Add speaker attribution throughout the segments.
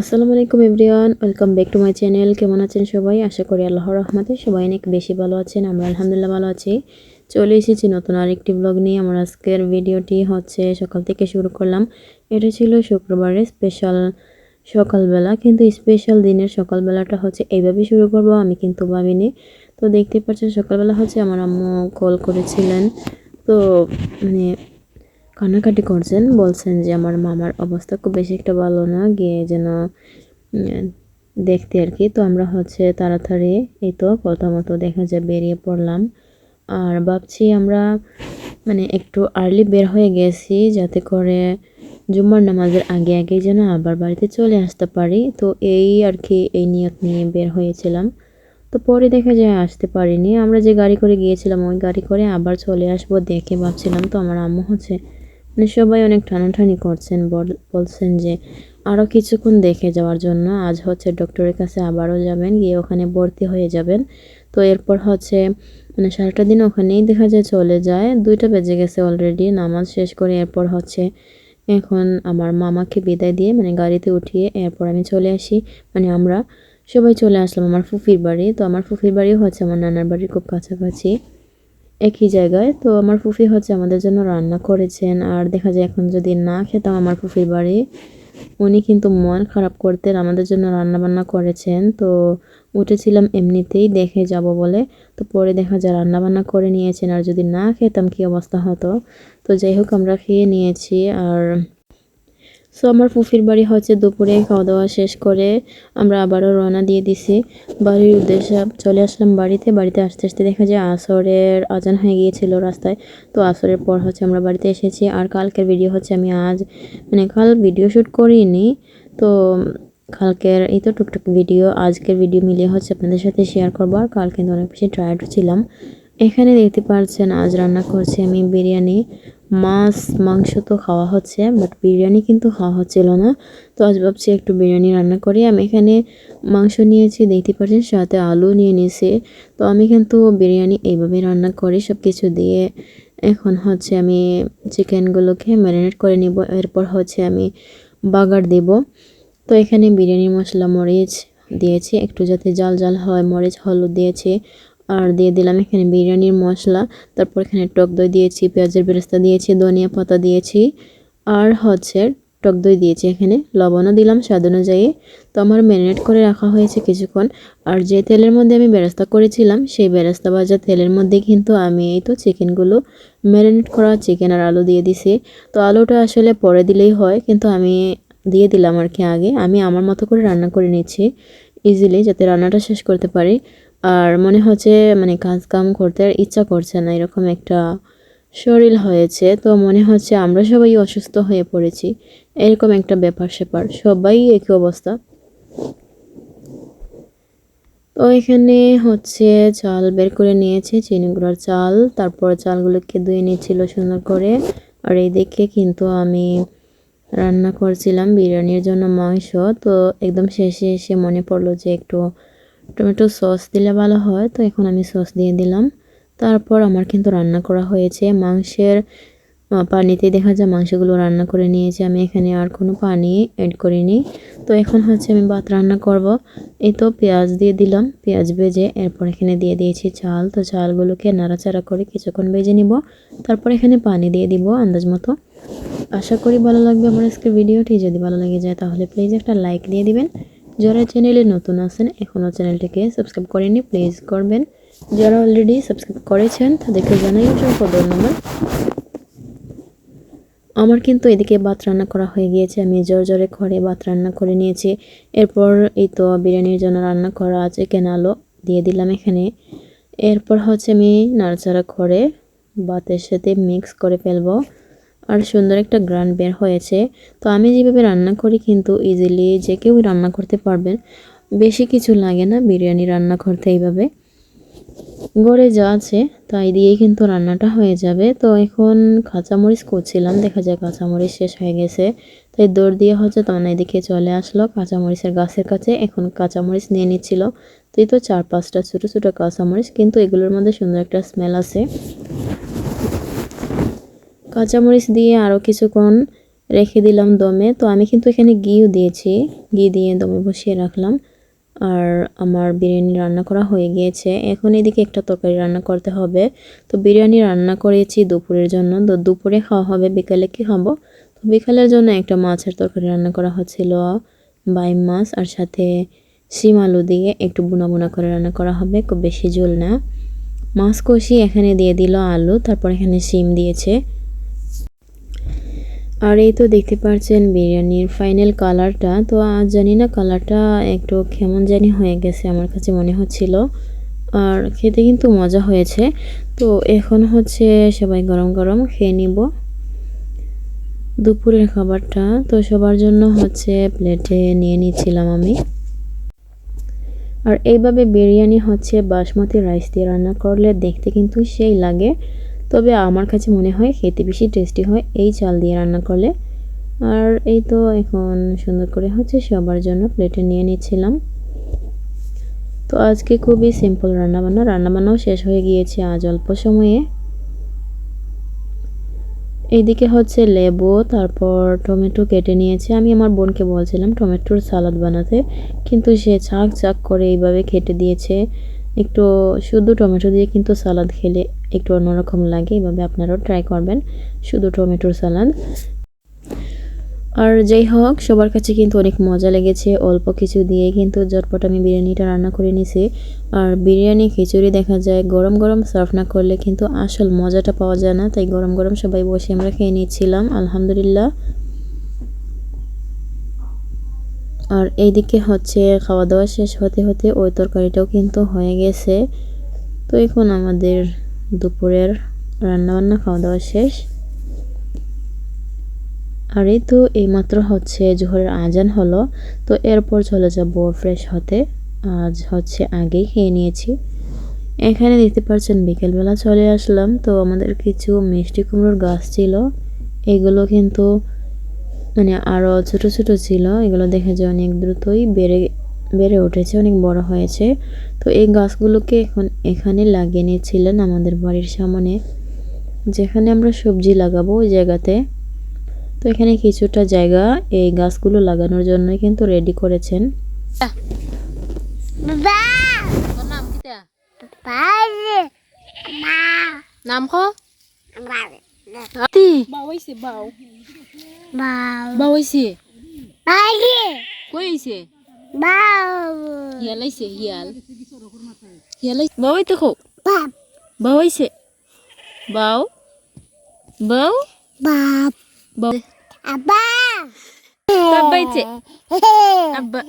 Speaker 1: আসসালামু আলাইকুম everyone, welcome back to my channel. কেমন আছেন সবাই? আশা করি আল্লাহর রহমতে সবাই অনেক বেশি ভালো আছেন, আমরা আলহামদুলিল্লাহ ভালো আছি। চলে এসেছি নতুন আরেকটি ব্লগ নিয়ে। আমার আজকের ভিডিওটি হচ্ছে সকাল থেকে শুরু করলাম। এটা ছিল শুক্রবারের স্পেশাল সকালবেলা, কিন্তু স্পেশাল দিনের সকালবেলাটা হচ্ছে এইভাবে শুরু করব আমি কিন্তু ভাবিনি। তো দেখতে পাচ্ছেন সকালবেলা হচ্ছে আমার আম্মু কল করেছিলেন। তো মানে কান্নাকাটি করছেন, বলছেন যে আমার মামার অবস্থা খুব বেশি একটা ভালো না, গিয়ে যেন দেখতে আর কি। তো আমরা হচ্ছে তাড়াতাড়ি, এই তো কথা মতো দেখা যায় বেরিয়ে পড়লাম। আর ভাবছি আমরা মানে একটু আর্লি বের হয়ে গেছি, যাতে করে জুম্মার নামাজের আগে আগে যেন আবার বাড়িতে চলে আসতে পারি। তো এই আর কি, এই নিয়ত নিয়ে বের হয়েছিলাম। তো পরে দেখা যায় আসতে পারিনি। আমরা যে গাড়ি করে গিয়েছিলাম, ওই গাড়ি করে আবার চলে আসব দেখে ভাবছিলাম, তো আমার আম্মু হচ্ছে মানে সবাই অনেক টানাটানি করছেন বলছেন যে আরও কিছুক্ষণ দেখে যাওয়ার জন্য। আজ হচ্ছে ডক্টরের কাছে আবারও যাবেন, গিয়ে ওখানে ভর্তি হয়ে যাবেন। তো এরপর হচ্ছে মানে সারাটা দিন ওখানেই দেখা যায় চলে যায়। দুইটা বেজে গেছে অলরেডি নামাজ শেষ করে এরপর হচ্ছে এখন আমার মামাকে বিদায় দিয়ে মানে গাড়িতে উঠিয়ে এরপর আমি চলে আসি। মানে আমরা সবাই চলে আসলাম আমার ফুফির বাড়ি। তো আমার ফুফির বাড়িও হচ্ছে আমার নানার বাড়ির খুব কাছাকাছি। একই জায়গায়। তো আমার ফুফি হচ্ছে আমাদের জন্য রান্না করেছেন। আর দেখা যায় এখন যদি না খেতাম আমার ফুফির বাড়ি, উনি কিন্তু মন খারাপ করতেন আমাদের জন্য রান্না বান্না করেছেন। তো উঠেছিলাম এমনিতেই দেখে যাব বলে। তো পরে দেখা যায় রান্না বান্না করে নিয়েছেন। আর যদি না খেতাম কী অবস্থা হতো? তো যাই হোক, আমরা খেয়ে নিয়েছি। আর সো আমার ফুফির বাড়ি হচ্ছে দুপুরে খাওয়া দাওয়া শেষ করে আমরা আবারও রওনা দিয়ে দিছি। বাড়ির উদ্দেশ্যে চলে আসলাম বাড়িতে। বাড়িতে আসতে আসতে দেখা যায় আসরের আজান হয়ে গিয়েছিল রাস্তায়। তো আসরের পর হচ্ছে আমরা বাড়িতে এসেছি। আর কালকের ভিডিও হচ্ছে আমি আজ মানে কাল ভিডিও শ্যুট করিনি। তো কালকের এই তো টুকটুক ভিডিও আজকের ভিডিও মিলিয়ে হচ্ছে আপনাদের সাথে শেয়ার করব। আর কাল কিন্তু অনেক বেশি টায়ার্ড ছিলাম। এখানে দেখতে পাচ্ছেন আজ রান্না করছি আমি বিরিয়ানি। মাছ, মাংস তো খাওয়া হচ্ছে বাট বিরিয়ানি কিন্তু খাওয়া হচ্ছিল না। তো আজ ভাবছি একটু বিরিয়ানি রান্না করি। আমি এখানে মাংস নিয়েছি, দেখতে পাচ্ছেন, সাথে আলু নিয়ে নিয়েছি। তো আমি কিন্তু বিরিয়ানি এইভাবে রান্না করি সব কিছু দিয়ে। এখন হচ্ছে আমি চিকেনগুলোকে ম্যারিনেট করে নিব। এরপর হচ্ছে আমি বাগার দেব। তো এখানে বিরিয়ানি মশলা, মরিচ দিয়েছি। একটু যাতে জাল জাল হয়, মরিচ, হলুদ দিয়েছি। আর দিয়ে দিলাম এখানে বিরিয়ানির মশলা। তারপর এখানে টক দই দিয়েছি, পেঁয়াজের বেরেস্তা দিয়েছি, ধনিয়া পাতা দিয়েছি, আর হচ্ছে টক দই দিয়েছি এখানে। লবণও দিলাম স্বাদ অনুযায়ী। তো আমার ম্যারিনেট করে রাখা হয়েছে কিছুক্ষণ। আর যে তেলের মধ্যে আমি বেরেস্তা করেছিলাম, সেই বেরেস্তা ভাজা তেলের মধ্যে কিন্তু আমি এই তো চিকেনগুলো ম্যারিনেট করা চিকেন আর আলু দিয়ে দিছি। তো আলুটা আসলে পরে দিলেই হয়, কিন্তু আমি দিয়ে দিলাম আর কি আগে। আমি আমার মতো করে রান্না করে নিচ্ছি ইজিলি যাতে রান্নাটা শেষ করতে পারি। আর মনে হচ্ছে মানে কাজ কাম করতে আর ইচ্ছা করছে না, এরকম একটা শরীর হয়েছে। তো মনে হচ্ছে আমরা সবাই অসুস্থ হয়ে পড়েছি। এরকম একটা ব্যাপার স্যাপার, সবাই একই অবস্থা। তো এখানে হচ্ছে চাল বের করে নিয়েছে, চিনি গুঁড়ার চাল। তারপর চালগুলোকে ধুয়ে নিচ্ছিল সুন্দর করে। আর এই দেখে কিন্তু আমি রান্না করছিলাম বিরিয়ানির জন্য মাংস। তো একদম শেষে এসে মনে পড়ল যে একটু টমেটো সস দিলে ভালো হয়, তো এখন আমি সস দিয়ে দিলাম। তারপর আমার কিন্তু রান্না করা হয়েছে। মাংসের পানিতে দেখা যায় মাংসগুলো রান্না করে নিয়েছি। আমি এখানে আর কোনো পানি অ্যাড করিনি। তো এখন হচ্ছে আমি ভাত রান্না করব। এই তো পেঁয়াজ দিয়ে দিলাম। পেঁয়াজ ভেজে এরপর এখানে দিয়ে দিয়েছি চাল। তো চালগুলোকে নাড়াচাড়া করে কিছুক্ষণ ভেজে নিব। তারপর এখানে পানি দিয়ে দিব আন্দাজ মতো। আশা করি ভালো লাগবে আমার আজকের ভিডিওটি। যদি ভালো লেগে যায় তাহলে প্লিজ একটা লাইক দিয়ে দিবেন। যারা চ্যানেলে নতুন আছেন এখনও চ্যানেলটিকে সাবস্ক্রাইব করেনি প্লিজ করবেন। যারা অলরেডি সাবস্ক্রাইব করেছেন, তাদেরকে জানাই অসংখ্য ধন্যবাদ। আমার কিন্তু এদিকে ভাত রান্না করা হয়ে গিয়েছে, আমি জোর জোরে ঘরে ভাত রান্না করে নিয়েছি। এরপর এই তো বিরিয়ানির জন্য রান্না করা আছে কেনালো দিয়ে দিলাম এখানে। এরপর হচ্ছে আমি নাড়াচাড়া করে ভাতের সাথে মিক্স করে ফেলব। আর সুন্দর একটা গ্রান বের হয়েছে। তো আমি যেভাবে রান্না করি কিন্তু ইজিলি যে কেউ রান্না করতে পারবেন বেশি কিছু লাগে না, বিরিয়ানি রান্না করতে এইভাবে। গড়ে যা আছে, তাই দিয়েই কিন্তু রান্নাটা হয়ে যাবে। তো এখন কাঁচামরিচ করছিলাম দেখা যায় কাঁচামরিচ শেষ হয়ে গেছে। তাই দৌড় দিয়ে হচ্ছে তখন এদিকে চলে আসলো, কাঁচামরিচের গাছের কাছে। এখন কাঁচামরিচ নিয়ে নিচ্ছিল। তো এই তো চার পাঁচটা ছোটো ছোটো কাঁচামরিচ, কিন্তু এগুলোর মধ্যে সুন্দর একটা স্মেল আছে। কাঁচামরিচ দিয়ে আরও কিছুক্ষণ রেখে দিলাম দমে। তো আমি কিন্তু এখানে ঘিও দিয়েছি। ঘি দিয়ে দমে বসিয়ে রাখলাম। আর আমার বিরিয়ানি রান্না করা হয়ে গিয়েছে। এখন এদিকে একটা তরকারি রান্না করতে হবে। তো বিরিয়ানি রান্না করেছি দুপুরের জন্য। তো দুপুরে খাওয়া হবে, বিকালে কি খাব? তো বিকালের জন্য একটা মাছের তরকারি রান্না করা হচ্ছিল। বাইম মাছ আর সাথে শিম আলু দিয়ে একটু বুনা বুনা করে রান্না করা হবে। খুব বেশি ঝোল না। মাছ কষি এখানে দিয়ে দিল আলু, তারপর এখানে শিম দিয়েছে। আর এই তো দেখতে পাচ্ছেন বিরিয়ানির ফাইনাল কালারটা তো আজ জানি না কালারটা একটু কেমন জানি হয়ে গেছে আমার কাছে মনে হচ্ছিল। আর খেতে কিন্তু মজা হয়েছে। তো এখন হচ্ছে সবাই গরম গরম খেয়ে নিব দুপুরের খাবারটা। তো সবার জন্য হচ্ছে প্লেটে নিয়ে নিচ্ছিলাম আমি। আর এইভাবে বিরিয়ানি হচ্ছে বাসমতি রাইস দিয়ে রান্না করলে দেখতে কিন্তু সেই লাগে। তবে আমার কাছে মনে হয় খেতে বেশি টেস্টি হয় এই চাল দিয়ে রান্না করলে। আর এই তো এখন সুন্দর করে হচ্ছে সবার জন্য প্লেটে নিয়ে নিচ্ছিলাম। তো আজকে খুবই সিম্পল রান্নাবান্না। রান্নাবান্নাও শেষ হয়ে গিয়েছে আজ অল্প সময়ে। এইদিকে হচ্ছে লেবু, তারপর টমেটো কেটে নিয়েছে। আমি আমার বোনকে বলছিলাম টমেটোর সালাদ বানাতে, কিন্তু সে ছাক ছাক করে এইভাবে খেটে দিয়েছে। একটু শুধু টমেটো দিয়ে কিন্তু সালাদ খেলে একটু অন্যরকম লাগে এইভাবে আপনারাও ট্রাই করবেন। শুধু টমেটোর সালাদ আর যাই হোক, সবার কাছে কিন্তু অনেক মজা লেগেছে। অল্প কিছু দিয়ে কিন্তু ঝটপট আমি বিরিয়ানিটা রান্না করে নিছি। আর বিরিয়ানি খিচুড়ি দেখা যায়, গরম গরম সার্ভ না করলে কিন্তু আসল মজাটা পাওয়া যায় না। তাই গরম গরম সবাই বসে আমরা খেয়ে নিচ্ছিলাম, আলহামদুলিল্লাহ। আর এইদিকে হচ্ছে খাওয়া দাওয়া শেষ হতে হতে ওই তরকারিটাও কিন্তু হয়ে গেছে। তো এখন আমাদের দুপুরের রান্নাবান্না খাওয়া দাওয়া শেষ। আর এই তো এইমাত্র হচ্ছে জোহরের আজান হলো, তো এরপর চলে যাব ফ্রেশ হতে। আজ হচ্ছে আগেই খেয়ে নিয়েছি। এখানে দেখতে পাচ্ছেন বিকেলবেলা চলে আসলাম, তো আমাদের কিছু মিষ্টি কুমড়োর গাছ ছিল। এগুলো কিন্তু মানে আরও ছোট ছোট ছিল, এগুলো দেখা যায় অনেক দ্রুতই বেড়ে বেড়ে উঠেছে অনেক বড় হয়েছে। তো এই গাছগুলোকে এখন এখানে লাগিয়ে নিয়েছিলেন আমাদের বাড়ির সামনে যেখানে আমরা সবজি লাগাবো ওই জায়গাতে। তো এখানে কিছুটা জায়গা এই গাছগুলো লাগানোর জন্য কিন্তু রেডি করেছেন।
Speaker 2: নাম
Speaker 3: মা!
Speaker 2: নাম খ
Speaker 3: মা
Speaker 2: তি বাওয়াইছে বাও
Speaker 3: মা
Speaker 2: বাওয়াইছে
Speaker 3: বাড়ি
Speaker 2: কই আইছে
Speaker 3: বাউ
Speaker 2: হিয়াল আইছে হিয়াল হিয়াল আইছে বাওয়াই তো খো
Speaker 3: বাপ
Speaker 2: বাওয়াইছে বাও বাও
Speaker 3: বাপ
Speaker 2: বাও
Speaker 3: আব্বা
Speaker 2: বাবাইছে আব্বা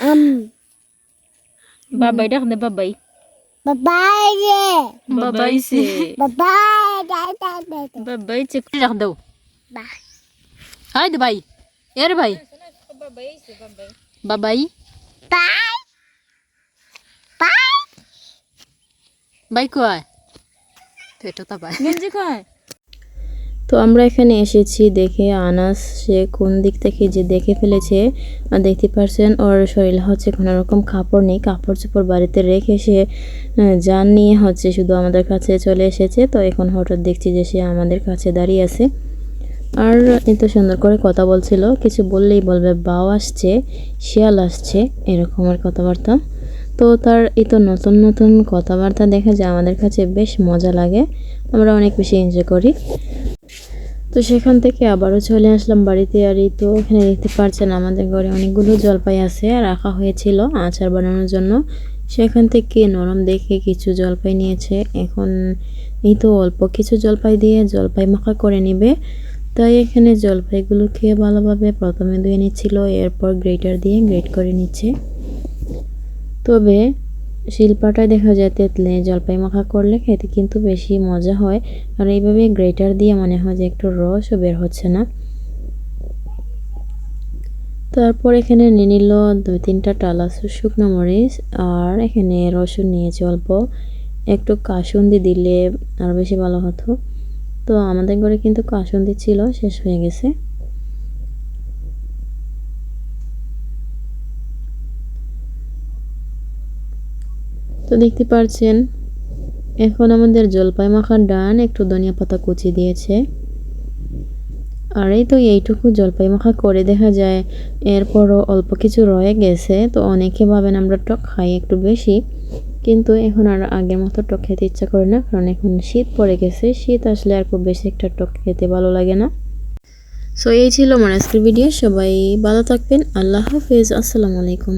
Speaker 3: আম
Speaker 2: বাবাই ডাক দে বাবাই
Speaker 3: বাবাই
Speaker 2: বাবাইছে
Speaker 3: বাবাই দা দা দা
Speaker 2: বাবাইছে ডাক দাও
Speaker 3: বা
Speaker 2: হাই দে ভাই। এর ভাই। বাবাই।
Speaker 3: বাই। বাই।
Speaker 2: বাই কয়? তো এটা তো ভাই কয়?
Speaker 1: তো আমরা এখানে এসেছি দেখে আনাস সে কোন দিক থেকে যে দেখে ফেলেছে আর দেখতে পারছেন ওর শরীর হচ্ছে কোনো রকম কাপড় নেই কাপড় চোপড় বাড়িতে রেখে সে আহ, যান নিয়ে হচ্ছে শুধু আমাদের কাছে চলে এসেছে তো এখন হঠাৎ দেখছি যে সে আমাদের কাছে দাঁড়িয়ে আছে। আর এত সুন্দর করে কথা বলছিল। কিছু বললেই বলবে, বাও আসছে, শিয়াল আসছে এরকমের কথাবার্তা। তো তার এই তো নতুন নতুন কথাবার্তা দেখা যায় আমাদের কাছে বেশ মজা লাগে। আমরা অনেক বেশি এনজয় করি। তো সেখান থেকে আবারও চলে আসলাম বাড়িতে। আর এই তো এখানে দেখতে পাচ্ছেন আমাদের ঘরে অনেকগুলো জলপাই আছে, আর রাখা হয়েছিল আচার বানানোর জন্য। সেখান থেকে নরম দেখে কিছু জলপাই নিয়েছে। এখন এই তো অল্প কিছু জলপাই দিয়ে জলপাই মাখা করে নেবে। তাই এখানে জলপাইগুলোকে ভালোভাবে প্রথমে ধুয়ে নিচ্ছিল, এরপর গ্রেটার দিয়ে গ্রেট করে নিচ্ছে। তবে শিল্পাটায় দেখা যায় তেতলে জলপাই মাখা করলে খেতে কিন্তু বেশি মজা হয়, আর এইভাবে গ্রেটার দিয়ে মনে হয় যে একটু রসও বের হচ্ছে না। তারপর এখানে নিয়ে নিল দুই তিনটা টালা শুকনো মরিচ, আর এখানে রসুন নিয়েছে অল্প। একটু কাসুন্দি দিলে আরও বেশি ভালো হতো। তো আমাদের ঘরে কিন্তু কাসন্দি ছিল, শেষ হয়ে গেছে। তো দেখতে পাচ্ছেন এখন আমাদের জলপাই মাখার ডান একটু ধনিয়া পাতা কুচি দিয়েছে। আর এই তো এইটুকু জলপাই মাখা করে দেখা যায়, এরপরও অল্প কিছু রয়ে গেছে, তো অনেকে ভাবেন আমরা টক খাই একটু বেশি। কিন্তু এখন আর আগের মতো টক খেতে ইচ্ছা করে না, কারণ এখন শীত পড়ে গেছে। শীত আসলে আর খুব বেশি একটা টক খেতে ভালো লাগে না। সো এই ছিল আমার আজকের ভিডিও সবাই ভালো থাকবেন। আল্লাহ হাফেজ। আসসালামু আলাইকুম।